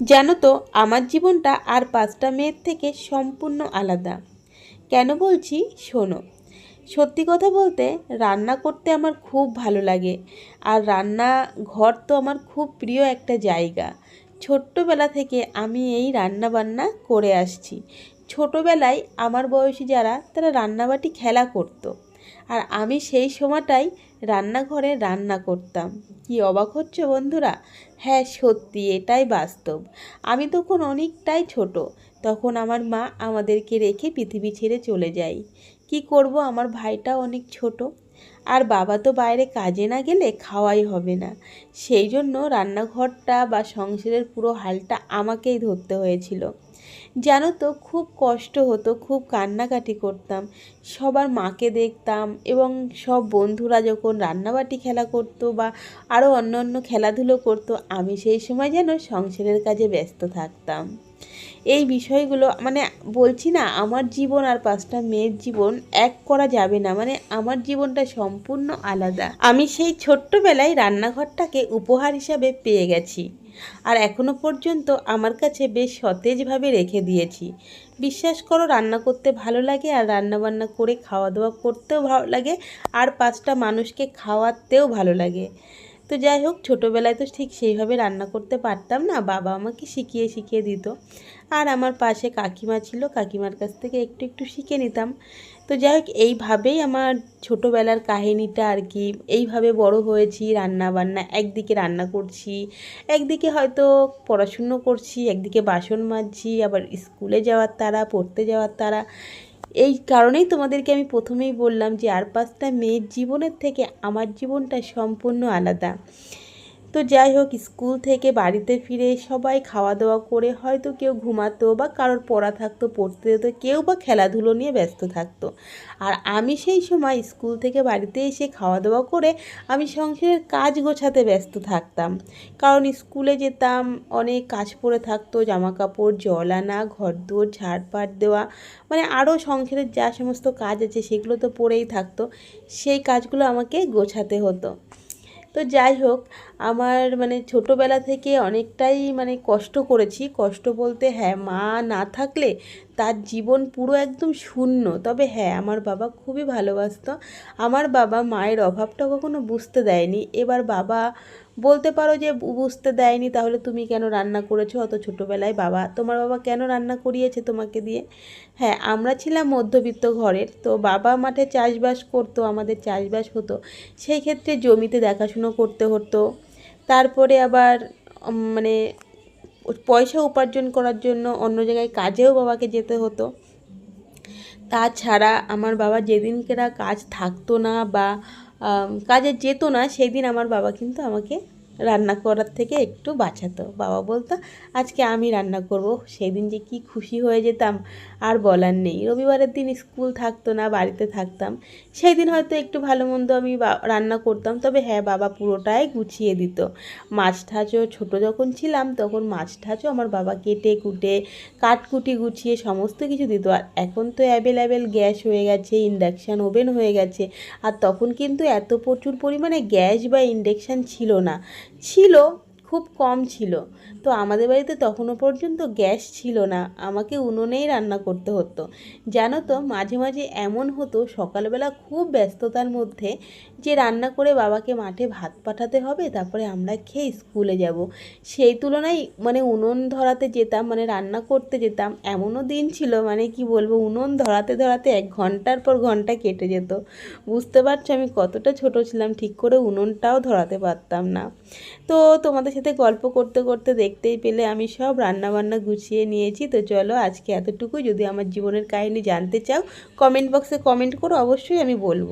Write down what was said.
জানো তো আমার জীবনটা আর পাঁচটা মেয়ের থেকে সম্পূর্ণ আলাদা। কেন বলছি? শোনো। সত্যি কথা বলতে রান্না করতে আমার খুব ভালো লাগে। আর রান্না ঘর তো আমার খুব প্রিয় একটা জায়গা। ছোট্টবেলা থেকে আমি এই রান্না বান্না করে আসছি। ছোটোবেলায় আমার বয়সী যারা, তারা রান্নাবাটি খেলা করতো। আর আমি সেই সময়টাই রান্নাঘরে রান্না করতাম। কি অবাক হচ্ছে বন্ধুরা? হ্যাঁ সত্যি এটাই বাস্তব। আমি তখন অনেকটাই ছোট। তখন আমার মা আমাদেরকে রেখে পৃথিবী ছেড়ে চলে যায় কি করব? আমার ভাইটা অনেক ছোট। আর বাবা তো বাইরে কাজে না গেলে খাওয়াই হবে না। সেই জন্য রান্নাঘরটা বা সংসারের পুরো হালটা আমাকেই ধরতে হয়েছিল। জানো তো খুব কষ্ট হতো, খুব কান্নাকাটি করতাম। সবার মাকে দেখতাম এবং সব বন্ধুরা যখন রান্নাবাটি খেলা করতো বা আরও অন্য অন্য খেলাধুলো করতো, আমি সেই সময় যেন সংসারের কাজে ব্যস্ত থাকতাম। এই বিষয়গুলো মানে বলছি না, আমার জীবন আর পাঁচটা মেয়ের জীবন এক করা যাবে না মানে আমার জীবনটা সম্পূর্ণ আলাদা। আমি সেই ছোট্টবেলায় রান্নাঘরটাকে উপহার হিসাবে পেয়ে গেছি। আর এখনও পর্যন্ত আমার কাছে বেশ সতেজভাবে রেখে দিয়েছি। বিশ্বাস করো, রান্না করতে ভালো লাগে আর রান্না বান্না করে খাওয়া দাওয়া করতেও ভালো লাগে আর পাঁচটা মানুষকে খাওয়াতেও ভালো লাগে। তো যাই হোক, ছোটোবেলায় তো ঠিক সেইভাবে রান্না করতে পারতাম না, বাবা আমাকে শিখিয়ে শিখিয়ে দিত। আর আমার পাশে কাকিমা ছিল, কাকিমার কাছ থেকে একটু একটু শিখে নিতাম। তো যাই হোক, এইভাবেই আমার ছোটোবেলার কাহিনীটা আর কি, এইভাবে বড় হয়েছি রান্না বান্না একদিকে রান্না করছি, একদিকে হয়তো পড়াশুনো করছি, একদিকে বাসন মাজছি, আবার স্কুলে যাওয়ার তারা পড়তে যাওয়ার তারা এই কারণেই তোমাদেরকে আমি প্রথমেই বললাম যে আর পাঁচটা মেয়ের জীবনের থেকে আমার জীবনটা সম্পূর্ণ আলাদা। তো যাই হোক, স্কুল থেকে বাড়িতে ফিরে সবাই খাওয়া দাওয়া করে হয়তো কেউ ঘুমাতো বা কারোর পড়া থাকতো, পড়তে যেত, কেউ বা খেলাধুলো নিয়ে ব্যস্ত থাকতো। আর আমি সেই সময় স্কুল থেকে বাড়িতে এসে খাওয়া দাওয়া করে আমি সংসারের কাজ গোছাতে ব্যস্ত থাকতাম। কারণ স্কুলে যেতাম, অনেক কাজ পড়ে থাকতো জামা কাপড় জল আনা ঘর দুয়ার ঝাড়পাট দেওয়া মানে আরও সংসারের যা সমস্ত কাজ আছে সেগুলো তো পড়েই থাকতো। সেই কাজগুলো আমাকে গোছাতে হতো। তো যাই হোক, আমার মানে ছোটোবেলা থেকে অনেকটাই মানে কষ্ট করেছি। কষ্ট বলতে হ্যাঁ মা না থাকলে তার জীবন পুরো একদম শূন্য। তবে হ্যাঁ আমার বাবা খুবই ভালোবাসত। আমার বাবা মায়ের অভাবটা কখনো বুঝতে দেয়নি। এবার বাবা বলতে পারো যে বুঝতে দেয়নি, তাহলে তুমি কেন রান্না করেছ? অত ছোটোবেলায় বাবা। তোমার বাবা কেন রান্না করিয়েছে তোমাকে দিয়ে? হ্যাঁ আমরা ছিলাম মধ্যবিত্ত ঘরের, তো বাবা মাঠে চাষবাস করতো, আমাদের চাষবাস হতো। সেই ক্ষেত্রে জমিতে দেখাশুনো করতে হতো। তারপরে আবার মানে পয়সা উপার্জন করার জন্য অন্য জায়গায় কাজেও বাবাকে যেতে হতো। তাছাড়া আমার বাবা যেদিনকেরা কাজ থাকতো না বা কাজে যেত না সেই দিন আমার বাবা কিন্তু আমাকে রান্না করার থেকে একটু বাঁচাতো। বাবা বলতো, আজকে আমি রান্না করব সেই দিন যে কি খুশি হয়ে যেতাম, আর বলার নেই। রবিবারের দিন স্কুল থাকতো না, বাড়িতে থাকতাম। সেই দিন হয়তো একটু ভালো মন্দ আমি রান্না করতাম, তবে হ্যাঁ বাবা পুরোটাই গুছিয়ে দিত। মাছ ঠাচও ছোটো যখন ছিলাম, তখন মাছ ঠাচও আমার বাবা কেটে কুটে, কাটকুটি গুছিয়ে সমস্ত কিছু দিত। আর এখন তো অ্যাভেলেবেল গ্যাস হয়ে গেছে ইন্ডাকশান ওভেন হয়ে গেছে। আর তখন কিন্তু এত প্রচুর পরিমাণে গ্যাস বা ইন্ডাকশান ছিল না। ছিল খুব কম ছিল। তো আমাদের বাড়িতে তখনও পর্যন্ত গ্যাস ছিল না। আমাকে উনুনেই রান্না করতে হতো। জানো তো, মাঝে মাঝে এমন হতো, সকালবেলা খুব ব্যস্ততার মধ্যে যে রান্না করে বাবাকে মাঠে ভাত পাঠাতে হবে, তারপরে আমরা খেয়ে স্কুলে যাব। সেই তুলনায় মানে উনুন ধরাতে যেতাম মানে রান্না করতে যেতাম, এমনও দিন ছিল মানে কি বলব, উনুন ধরাতে ধরাতে এক ঘণ্টার পর ঘণ্টা কেটে যেত। বুঝতে পারছ, আমি কতটা ছোট ছিলাম, ঠিক করে উনুনটাও ধরাতে পারতাম না। তো তোমাদের সাথে গল্প করতে করতে দেখতেই পেলে আমি সব রান্নাবান্না গুছিয়ে নিয়েছি। তো চলো আজকে এতটুকু যদি আমার জীবনের কাহিনী জানতে চাও কমেন্ট বক্সে কমেন্ট করো অবশ্যই আমি বলব।